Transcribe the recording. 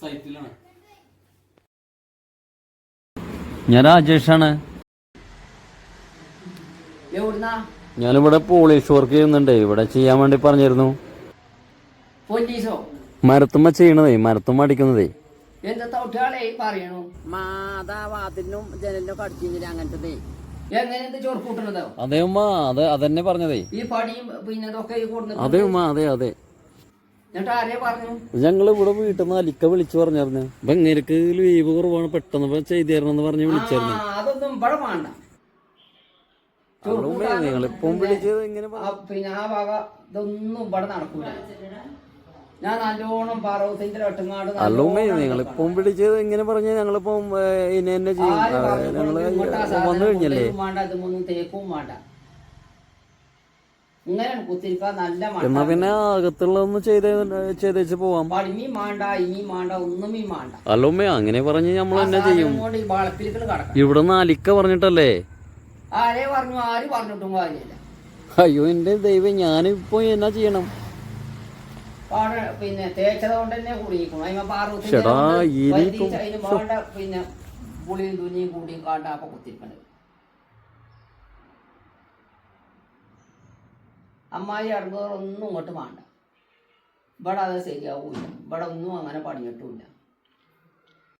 സൈറ്റിലാണ്. ഞാൻ രാജേഷാണ്. ഞാനിവിടെ polish work ചെയ്യുന്നുണ്ട്. ഇവിടെ ചെയ്യാൻ വേണ്ടി പറഞ്ഞിരുന്നു. മരത്തുമ്മ ചെയ്യണതേ മരത്തുമ്മ അടിക്കുന്നതേ. എന്താ തൗട്ടാളെ പറയണു. മാതാ വാതിലിനും ജനലിനും ഒക്കെ അങ്ങനത്തെ അതെ ഉമ്മ അത് അതന്നെ പറഞ്ഞതേ. ഈ പടിയും പിന്നെ ഈ കൊടുക്കുന്നത് അതെ ഉമ്മ അതെ അതെ. ഞങ്ങൾ ആരെ പറഞ്ഞു? ഞങ്ങൾ ഇവിടെ വീട്ടിൽ നിന്ന് അലിക്ക വിളിച്ചു പറഞ്ഞായിരുന്നു. അപ്പൊ ഇങ്ങനക്ക് ലീവ് കുറവാണ് പെട്ടെന്ന് ഇപ്പൊ ചെയ്തു തരണം എന്ന് പറഞ്ഞ് വിളിച്ചായിരുന്നു നിങ്ങളിപ്പം വിളിച്ചത് ഇങ്ങനെ പിന്നെ ആ ഭാഗം ഇതൊന്നും ഇവിടെ നടക്കൂല. ഞാൻ നല്ലോണം പാർവത്തിന്റെ ഒട്ടങ്ങാട് അല്ലുമ്മേ നിങ്ങളിപ്പം വിളിച്ചത് ഇങ്ങനെ പറഞ്ഞ ഞങ്ങളിപ്പം ഇനി എന്നെ ചെയ്യും. ഞങ്ങൾ വന്നു കഴിഞ്ഞല്ലേ? വേണ്ട ഇതൊന്നും തേക്കും വേണ്ട. ഇങ്ങനെയാണ് കുത്തിരിക്കാൻ നല്ല എന്നാ പിന്നെ അകത്തുള്ളതൊന്ന് ചെയ്ത് ചെയ്തേച്ച് പോവാം. പടിമീൻ മാണ്ട ഇനി മാണ്ട ഒന്നും ഈ മാണ്ട. അല്ലുമ്മേ അങ്ങനെ പറഞ്ഞ് നമ്മൾ എന്നെ ചെയ്യും. വളപ്പിലേക്ക് കിടക്കാം ഇവിടെ നിന്ന് അലിക്ക പറഞ്ഞിട്ടല്ലേ? ആരെ പറഞ്ഞു ആര് പറഞ്ഞിട്ടും കാര്യമില്ല. അയ്യോ എന്റെ ദൈവം ഞാനിപ്പോ എന്നാ ചെയ്യണം? പാട പിന്നെ തേച്ചത് കൊണ്ട് തന്നെ അതിന് അതിന് പിന്നെ പുളിയും തുനിയും കൂടിയും കാണ്ട അപ്പൊ കുത്തിരിക്കണത് അമ്മായി അടുന്നവർ ഒന്നും ഇങ്ങോട്ട് വേണ്ട ഇവിടെ അത് ശരിയാവൂല ഇവിടെ ഒന്നും അങ്ങനെ പണിഞ്ഞിട്ടുമില്ല.